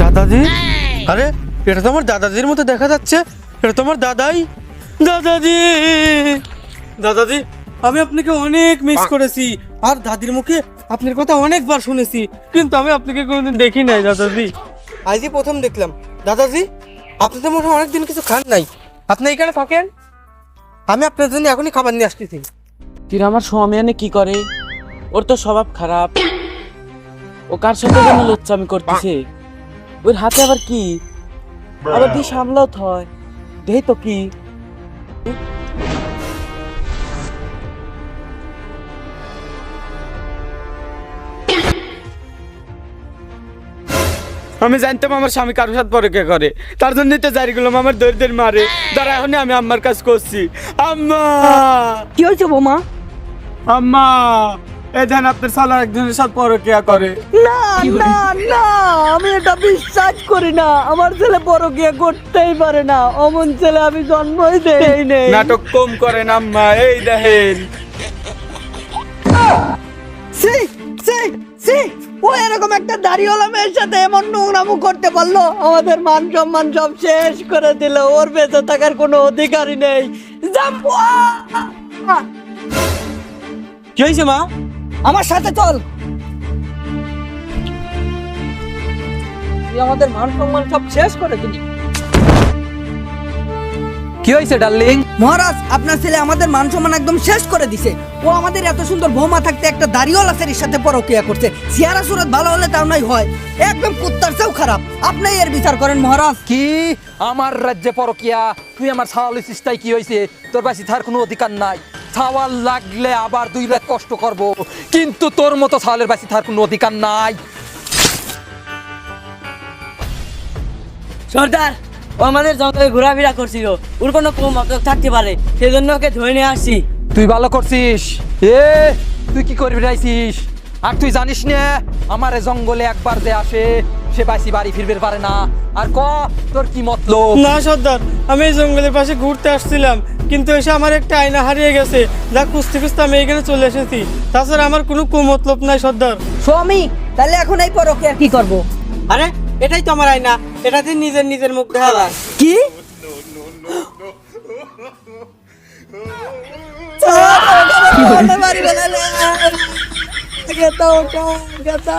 দাদাজি? আরে এটা তো আমার দাদাজির মতো দেখা যাচ্ছে। এটা তো আমার দাদাই। দাদাজি! দাদাজি আমি আপনাকে অনেক মিস করেছি। আর দাদির মুখে আপনার কথা অনেকবার শুনেছি কিন্তু আমি আপনাকে কোনোদিন দেখি নাই দাদাজি। আজই প্রথম দেখলাম। দাদাজি আপনি তো মনে হয় অনেকদিন কিছু খান নাই। আপনি এখানে থাকেন? আমি আপনার জন্য এখনই খাবার নিয়ে আসতেছি। কিরা আমার স্বামী এনে কি করে? ওর তো স্বভাব খারাপ। ও কার সাথে যেন লোচ্চামি করতেছে? ওর হাতে আবার কি? আবার দিয়ে সামলাও থয়। দেই তো কি? আমি জানতাম আমার স্বামী কারোর সাথে পরকে করে। তার জন্যই তো জারি করলাম আমার দরিদ্রের মারে। তারা এখন আমি আম্মার কাজ করছি। আম্মা! কি হয়েছে বোমা? আম্মা! এই ধ্যান আপনার সালা একজনের সাথে পরকিয়া করে। না না না আমি এটা বিশ্বাস করি না। আমার ছেলে বড় গিয়ে করতেই পারে না। অমন ছেলে আমি জন্মই দেই নেই। নাটক কম করেন আম্মা এই দেখেন। সি সি সি এরকম একটা দাড়িওয়ালা মেয়ের সাথে এমন নোংরামু করতে পারল? আমাদের মান সম্মান সব শেষ করে দিল। ওর বেঁচে থাকার কোনো অধিকারই নেই! কি হয়েছে মা? আমার সাথে চল। তুই আমাদের মান সম্মান সব শেষ করে দিলি। কি হয়েছে ডার্লিং? মহারাজ আপনার ছেলে আমাদের মান সম্মান একদম শেষ করে দিছে। ও আমাদের এত সুন্দর বৌমা থাকতে একটা দাড়িওয়ালা ছেলের সাথে পরকিয়া করছে। সিয়ারা সুরত ভালো হলে তাও নয় হয়। একদম কুত্তার চেয়েও খারাপ। আপনি এর বিচার করেন মহারাজ। কি? আমার রাজ্যে পরকিয়া? তুই আমার ছাওয়াল তাই কি হয়েছে? তোর বাসি থার কোনো অধিকার নাই। ছাওয়াল লাগলে আবার দুই রাত কষ্ট করব। কিন্তু তোর মতো ছাওয়ালের বাসি থার কোনো অধিকার নাই। সর্দার ও আমাদের জঙ্গলে ঘোরাফেরা করছিল। ওর কোনো থাকতে পারে সেই জন্য ওকে ধরে নিয়ে আসছি। তুই ভালো করছিস? এ তুই কি করবি রাইছিস আর তুই জানিস না আমার জঙ্গলে একবার যে আসে সে বাসি বাড়ি ফিরবে পারে না। আর ক তোর কি মতলব? না সর্দার আমি এই জঙ্গলের পাশে ঘুরতে আসছিলাম কিন্তু এসে আমার একটা আয়না হারিয়ে গেছে। যা খুঁজতে খুঁজতে আমি এখানে চলে এসেছি। তাছাড়া আমার কোনো কুমতলব নাই সর্দার। স্বামী তাহলে এখন এই পরকিয়া কি করব? আরে এটাই তোমার আয়না। এটাতে নিজের নিজের মুখ দেখা যায় কি গেতা ওটা গেতা